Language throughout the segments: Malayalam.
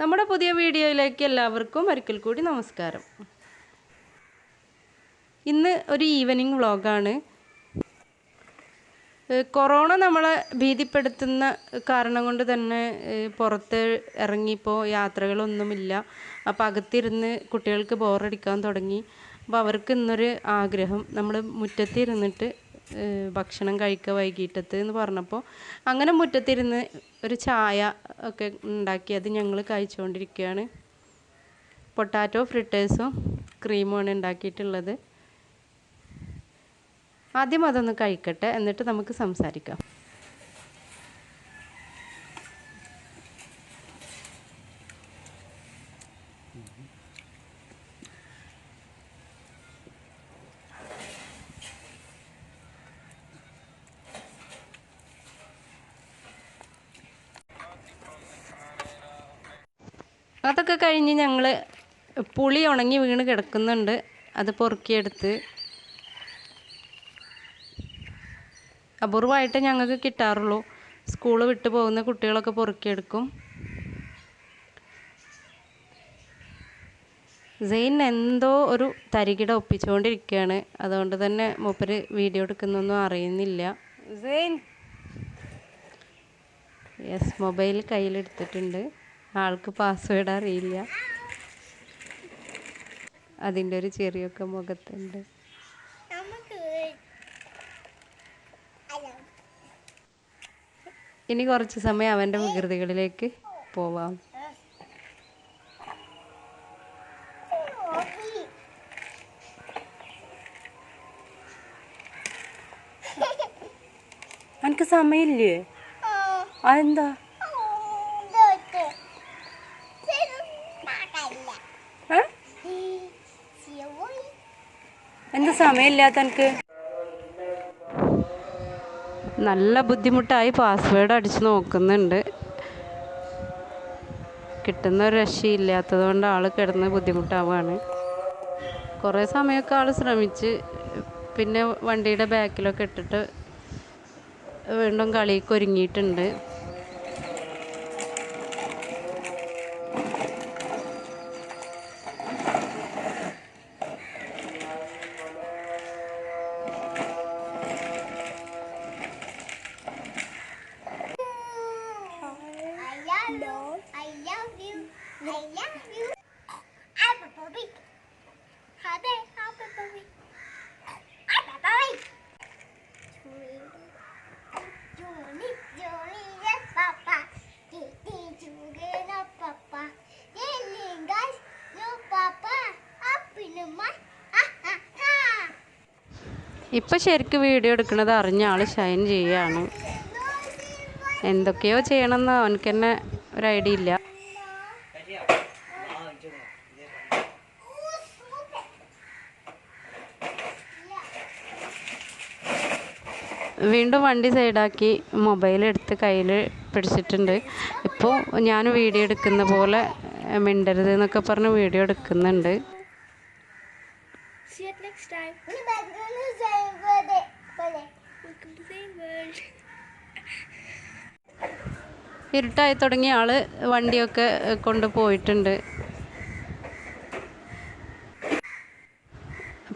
നമ്മുടെ പുതിയ വീഡിയോയിലേക്ക് എല്ലാവർക്കും ഒരിക്കൽ കൂടി നമസ്കാരം. ഇന്ന് ഒരു ഈവനിങ് വ്ളോഗാണ്. കൊറോണ നമ്മളെ ഭീതിപ്പെടുത്തുന്ന കാരണം കൊണ്ട് തന്നെ പുറത്ത് ഇറങ്ങിയപ്പോൾ യാത്രകളൊന്നുമില്ല. അപ്പോൾ അകത്തിരുന്ന് കുട്ടികൾക്ക് ബോറടിക്കാൻ തുടങ്ങി. അപ്പോൾ അവർക്ക് ഇന്നൊരു ആഗ്രഹം. നമ്മൾ മുറ്റത്തിരുന്നിട്ട് ഭക്ഷണം കഴിക്കുക വൈകിട്ടത്ത് എന്ന് പറഞ്ഞപ്പോൾ അങ്ങനെ മുറ്റത്തിരുന്ന് ഒരു ചായ ഒക്കെ ഉണ്ടാക്കി അത് ഞങ്ങൾ കഴിച്ചുകൊണ്ടിരിക്കുകയാണ് പൊട്ടാറ്റോ ഫ്രിട്ടേഴ്സും ക്രീമുമാണ് ഉണ്ടാക്കിയിട്ടുള്ളത്. ആദ്യം അതൊന്ന് കഴിക്കട്ടെ എന്നിട്ട് നമുക്ക് സംസാരിക്കാം. അതൊക്കെ കഴിഞ്ഞ് ഞങ്ങൾ പുളി ഉണങ്ങി വീണ് കിടക്കുന്നുണ്ട്. അത് പൊറുക്കിയെടുത്ത് അപൂർവമായിട്ട് ഞങ്ങൾക്ക് കിട്ടാറുള്ളൂ. സ്കൂൾ വിട്ടു പോകുന്ന കുട്ടികളൊക്കെ പൊറുക്കിയെടുക്കും. സെയിൻ എന്തോ ഒരു തരികിട ഒപ്പിച്ചുകൊണ്ടിരിക്കുകയാണ് അതുകൊണ്ട് തന്നെ മൂപ്പര് വീഡിയോ എടുക്കുന്നൊന്നും അറിയുന്നില്ല. സെയിൻ. യെസ് മൊബൈൽ കയ്യിലെടുത്തിട്ടുണ്ട്. ആൾക്ക് പാസ്വേഡ് അറിയില്ല. അതിന്റെ ഒരു ചെറിയൊക്കെ മുഖത്തുണ്ട്. ഇനി കുറച്ച് സമയം അവന്റെ വികൃതികളിലേക്ക് പോവാം. എനിക്ക് സമയമില്ലേ? അതെന്താ? എന്താ സമയമില്ലാത്ത എനിക്ക് നല്ല ബുദ്ധിമുട്ടായി പാസ്വേഡ് അടിച്ച് നോക്കുന്നുണ്ട്. കിട്ടുന്ന ഒരു രക്ഷയില്ലാത്തത് കൊണ്ട് ആൾ കിടന്ന് ബുദ്ധിമുട്ടാവുകയാണ്. കുറേ സമയമൊക്കെ ആൾ ശ്രമിച്ച് പിന്നെ വണ്ടിയുടെ ബാക്കിലൊക്കെ ഇട്ടിട്ട് വീണ്ടും കളിക്ക് ഒരുങ്ങിയിട്ടുണ്ട്. ഇപ്പം ശരിക്കും വീഡിയോ എടുക്കുന്നത് അറിഞ്ഞ ആൾ ഷൈൻ ചെയ്യാണ്. എന്തൊക്കെയോ ചെയ്യണമെന്ന് അവനക്ക് തന്നെ ഒരു ഐഡിയ ഇല്ല. വീണ്ടും വണ്ടി സൈഡാക്കി മൊബൈൽ എടുത്ത് കയ്യിൽ പിടിച്ചിട്ടുണ്ട്. ഇപ്പോൾ ഞാൻ വീഡിയോ എടുക്കുന്ന പോലെ മിണ്ടരുത് എന്നൊക്കെ പറഞ്ഞ് വീഡിയോ എടുക്കുന്നുണ്ട്. See you next time. Welcome to Zane World. ഇരുട്ടായി തുടങ്ങിയ ആൾ വണ്ടിയൊക്കെ കൊണ്ടുപോയിട്ടുണ്ട്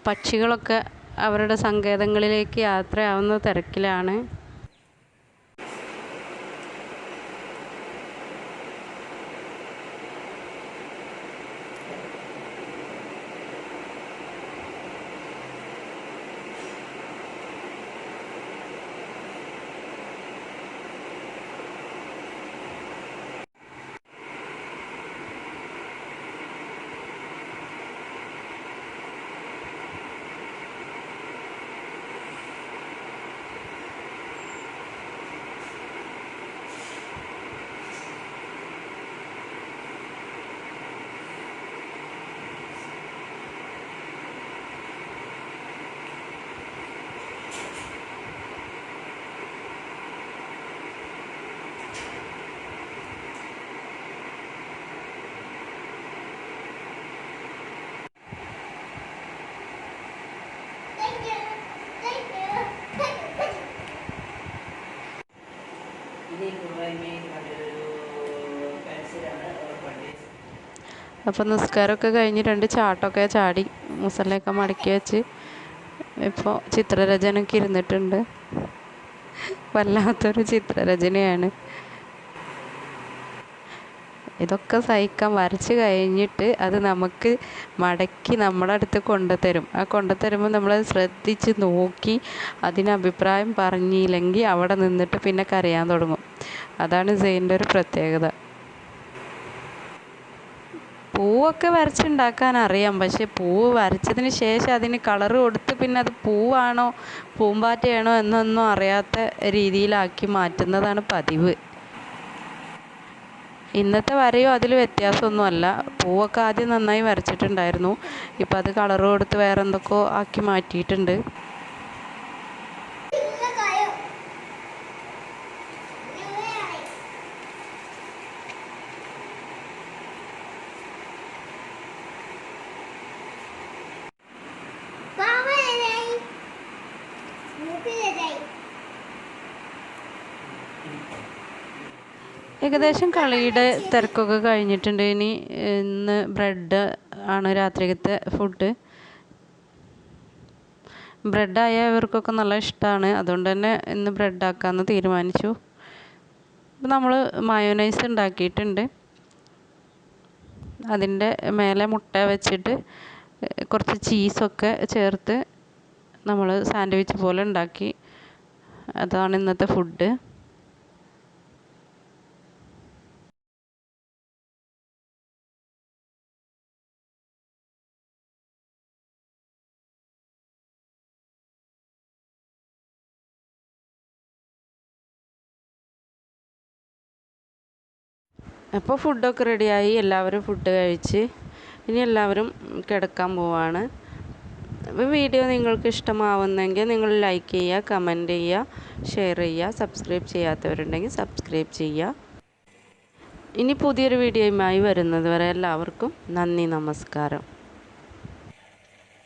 പക്ഷികളൊക്കെ അവരുടെ സങ്കേതങ്ങളിലേക്ക് യാത്രയാവുന്ന തിരക്കിലാണ്. അപ്പോൾ നിസ്കാരമൊക്കെ കഴിഞ്ഞ് രണ്ട് ചാട്ടമൊക്കെ ചാടി മുസല്ലയൊക്കെ മടക്കി വെച്ച് ഇപ്പോൾ ചിത്രരചനയ്ക്ക് ഇരുന്നിട്ടുണ്ട്. വല്ലാത്തൊരു ചിത്രരചനയാണ്. ഇതൊക്കെ സഹിക്കാൻ വരച്ച് കഴിഞ്ഞിട്ട് അത് നമുക്ക് മടക്കി നമ്മുടെ അടുത്ത് കൊണ്ടുതരും. ആ കൊണ്ടുതരുമ്പോൾ നമ്മൾ ശ്രദ്ധിച്ച് നോക്കി അതിന് അഭിപ്രായം പറഞ്ഞില്ലെങ്കിൽ അവിടെ നിന്നിട്ട് പിന്നെ കരയാൻ തുടങ്ങും. അതാണ് സെയിന്റെ ഒരു പ്രത്യേകത. പൂവൊക്കെ വരച്ചുണ്ടാക്കാൻ അറിയാം. പക്ഷേ പൂവ് വരച്ചതിന് ശേഷം അതിന് കളർ കൊടുത്ത് പിന്നെ അത് പൂവാണോ പൂമ്പാറ്റയാണോ എന്നൊന്നും അറിയാത്ത രീതിയിലാക്കി മാറ്റുന്നതാണ് പതിവ്. ഇന്നത്തെ വരയോ അതിൽ വ്യത്യാസമൊന്നുമല്ല. പൂവൊക്കെ ആദ്യം നന്നായി വരച്ചിട്ടുണ്ടായിരുന്നു. ഇപ്പം അത് കളർ കൊടുത്ത് വേറെ എന്തൊക്കെയോ ആക്കി മാറ്റിയിട്ടുണ്ട്. ഏകദേശം കളിയുടെ തിരക്കൊക്കെ കഴിഞ്ഞിട്ടുണ്ട്. ഇനി ഇന്ന് ബ്രെഡ് ആണ് രാത്രിക്കത്തെ ഫുഡ് ബ്രെഡായ ഇവർക്കൊക്കെ നല്ല ഇഷ്ടമാണ് അതുകൊണ്ട് തന്നെ ഇന്ന് ബ്രെഡ് ആക്കാമെന്ന് തീരുമാനിച്ചു. അപ്പോൾ നമ്മൾ മയോനൈസ് ഉണ്ടാക്കിയിട്ടുണ്ട്. അതിന്റെ മേലെ മുട്ട വെച്ചിട്ട് കുറച്ച് ചീസൊക്കെ ചേർത്ത് നമ്മൾ സാൻഡ്വിച്ച് പോലെ ഉണ്ടാക്കി. അതാണ് ഇന്നത്തെ ഫുഡ് അപ്പോൾ ഫുഡൊക്കെ റെഡിയായി. എല്ലാവരും ഫുഡ് കഴിച്ച് ഇനി എല്ലാവരും കിടക്കാൻ പോവാണ്. അപ്പോൾ വീഡിയോ നിങ്ങൾക്ക് ഇഷ്ടമാവുന്നെങ്കിൽ നിങ്ങൾ ലൈക്ക് ചെയ്യുക കമന്റ് ചെയ്യുക ഷെയർ ചെയ്യുക. സബ്സ്ക്രൈബ് ചെയ്യാത്തവരുണ്ടെങ്കിൽ സബ്സ്ക്രൈബ് ചെയ്യുക. ഇനി പുതിയൊരു വീഡിയോയുമായി വരുന്നത് വരെ എല്ലാവർക്കും നന്ദി നമസ്കാരം.